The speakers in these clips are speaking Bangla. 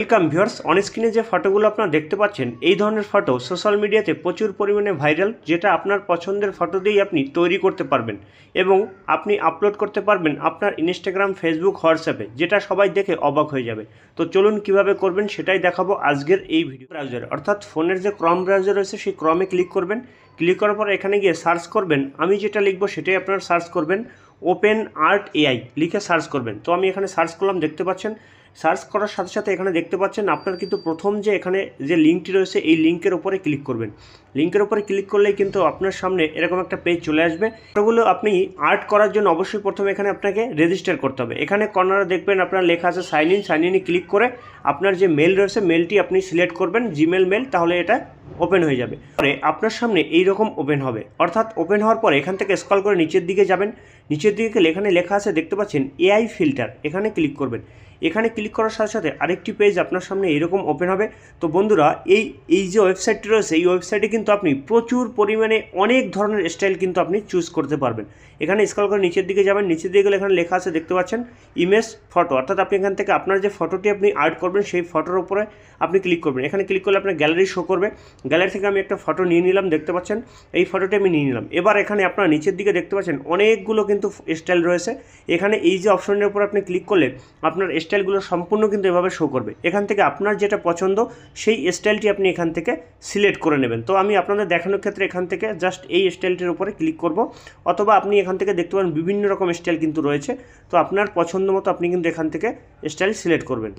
ওয়েলকাম ভিউয়ার্স স্ক্রিনে যে ফটোগুলো আপনারা দেখতে পাচ্ছেন, এই ধরনের ফটো সোশ্যাল মিডিয়াতে প্রচুর পরিমাণে ভাইরাল যেটা আপনার পছন্দের ফটো দিয়েই আপনি তৈরি করতে পারবেন এবং আপনি আপলোড করতে পারবেন আপনার ইনস্টাগ্রাম ফেসবুক হোয়াটসঅ্যাপে যেটা সবাই দেখে অবাক হয়ে যাবে। তো চলুন কীভাবে করবেন সেটাই দেখাবো আজকের এই ভিডিও ব্রাউজারে অর্থাৎ ফোনের যে ক্রম ব্রাউজার রয়েছে, সেই ক্রমে ক্লিক করবেন। ক্লিক করার পর এখানে গিয়ে সার্চ করবেন। আমি যেটা লিখব সেটাই আপনারা সার্চ করবেন। ওপেন আর্ট এআই লিখে সার্চ করবেন। তো আমি এখানে সার্চ করলাম, দেখতে পাচ্ছেন? সার্চ করার সাথে সাথে এখানে দেখতে পাচ্ছেন আপনার কিন্তু প্রথম যে এখানে যে লিঙ্কটি রয়েছে এই লিঙ্কের উপরে ক্লিক করবেন। লিঙ্কের উপরে ক্লিক করলেই কিন্তু আপনার সামনে এরকম একটা পেজ চলে আসবে। ওগুলো আপনি আর্ট করার জন্য অবশ্যই প্রথমে এখানে আপনাকে রেজিস্টার করতে হবে। এখানে কর্নারে দেখবেন আপনার লেখা আছে সাইন ইন সাইন ইনে ক্লিক করে আপনার যে মেল রয়েছে মেলটি আপনি সিলেক্ট করবেন জিমেল মেল তাহলে এটা ওপেন হয়ে যাবে। পরে আপনার সামনে এই রকম ওপেন হবে। অর্থাৎ ওপেন হওয়ার পর এখান থেকে স্ক্রল করে নিচের দিকে যাবেন। নিচের দিকে এখানে লেখা আছে দেখতে পাচ্ছেন এআই ফিল্টার এখানে ক্লিক করবেন। এখানে ক্লিক করার সাথে সাথে আরেকটি পেজ আপনার সামনে এরকম ওপেন হবে। তো বন্ধুরা, এই এই যে ওয়েবসাইটটি রয়েছে, এই ওয়েবসাইটে কিন্তু আপনি প্রচুর পরিমাণে অনেক ধরনের স্টাইল কিন্তু আপনি চুজ করতে পারবেন। এখানে স্কল করে নিচের দিকে যাবেন, নিচের দিকে গেলে এখানে লেখা আছে, দেখতে পাচ্ছেন ইমেজ ফটো অর্থাৎ আপনি এখান থেকে আপনার যে ফটোটি আপনি আর্ট করবেন, সেই ফটোর উপরে আপনি ক্লিক করবেন। এখানে ক্লিক করলে আপনার গ্যালারি শো করবে। গ্যালারি থেকে আমি একটা ফটো নিয়ে নিলাম, দেখতে পাচ্ছেন? এই ফটোটি আমি নিয়ে নিলাম। এবার এখানে আপনার নিচের দিকে দেখতে পাচ্ছেন, অনেকগুলো কিন্তু স্টাইল রয়েছে। এখানে এই যে অপশনের উপর আপনি ক্লিক করলে আপনার স্টাইলগুলো সম্পূর্ণ কিন্তু এভাবে শো করবে। এখান থেকে আপনার যেটা পছন্দ, সেই স্টাইলটি আপনি এখান থেকে সিলেক্ট করে নেবেন। তো আমি আপনাদের দেখানোর ক্ষেত্রে এখান থেকে জাস্ট এই স্টাইলটির উপরে ক্লিক করব। অথবা আপনি এখান থেকে দেখতে পারেন, বিভিন্ন রকম স্টাইল কিন্তু রয়েছে। তো আপনার পছন্দ মতো আপনি কিন্তু এখান থেকে স্টাইল সিলেক্ট করবেন।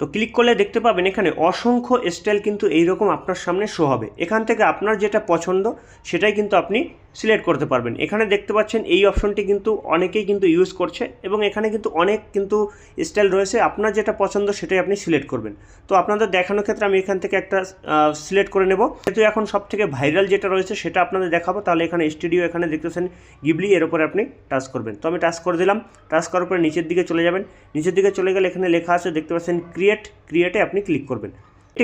তো ক্লিক করলে দেখতে পাবেন এখানে অসংখ্য স্টাইল কিন্তু এইরকম আপনার সামনে শো হবে। এখান থেকে আপনার যেটা পছন্দ, সেটাই কিন্তু আপনি সিলেক্ট করতে পারবেন। এখানে দেখতে পাচ্ছেন এই অপশনটি কিন্তু অনেকেই কিন্তু ইউজ করছে এবং এখানে কিন্তু অনেক কিন্তু স্টাইল রয়েছে। আপনার যেটা পছন্দ সেটাই আপনি সিলেক্ট করবেন। তো আপনাদের দেখানোর ক্ষেত্রে আমি এখান থেকে একটা সিলেক্ট করে নেব। যেহেতু এখন সব থেকে ভাইরাল যেটা রয়েছে সেটা আপনাদের দেখাবো, তাহলে এখানে স্টুডিও এখানে দেখতেছেন গিবলি এর উপরে আপনি টাচ করবেন। তো আমি টাচ করে দিলাম। টাচ করার পরে নিচের দিকে চলে যাবেন। নিচের দিকে চলে গেলে এখানে লেখা আছে, দেখতে পাচ্ছেন ক্রিয়েট ক্রিয়েটে আপনি ক্লিক করবেন।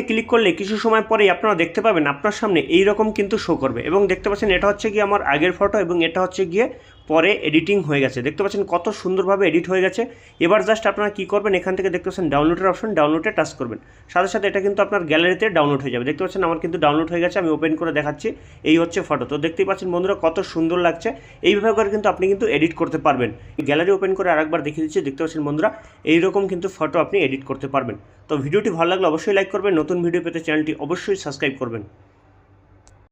ক্লিক করলে কিছু সময় পরেই আপনারা দেখতে পাবেন আপনার সামনে এই রকম কিন্তু শো করবে। এবং দেখতে পাচ্ছেন এটা হচ্ছে গিয়ে আমার আগের ফটো এবং এটা হচ্ছে গিয়ে পরে এডিটিং হয়ে গেছে। দেখতে পাচ্ছেন কত সুন্দরভাবে এডিট হয়ে গেছে। এবার জাস্ট আপনারা কী করবেন, এখান থেকে দেখতে পাচ্ছেন ডাউনলোডের অপশন ডাউনলোডে টাচ করবেন। সাথে সাথে এটা কিন্তু আপনার গ্যালারিতে ডাউনলোড হয়ে যাবে। দেখতে পাচ্ছেন আমার কিন্তু ডাউনলোড হয়ে গেছে, আমি ওপেন করে দেখাচ্ছি। এই হচ্ছে ফটো তো দেখতেই পাচ্ছেন বন্ধুরা কত সুন্দর লাগছে। এইভাবে করে কিন্তু আপনি কিন্তু এডিট করতে পারবেন। গ্যালারি ওপেন করে আরেকবার দেখিয়ে দিচ্ছি, দেখতে পাচ্ছেন বন্ধুরা এইরকম কিন্তু ফটো আপনি এডিট করতে পারবেন। তো ভিডিওটি ভালো লাগলে অবশ্যই লাইক করবেন, নতুন ভিডিও পেতে চ্যানেলটি অবশ্যই সাবস্ক্রাইব করবেন।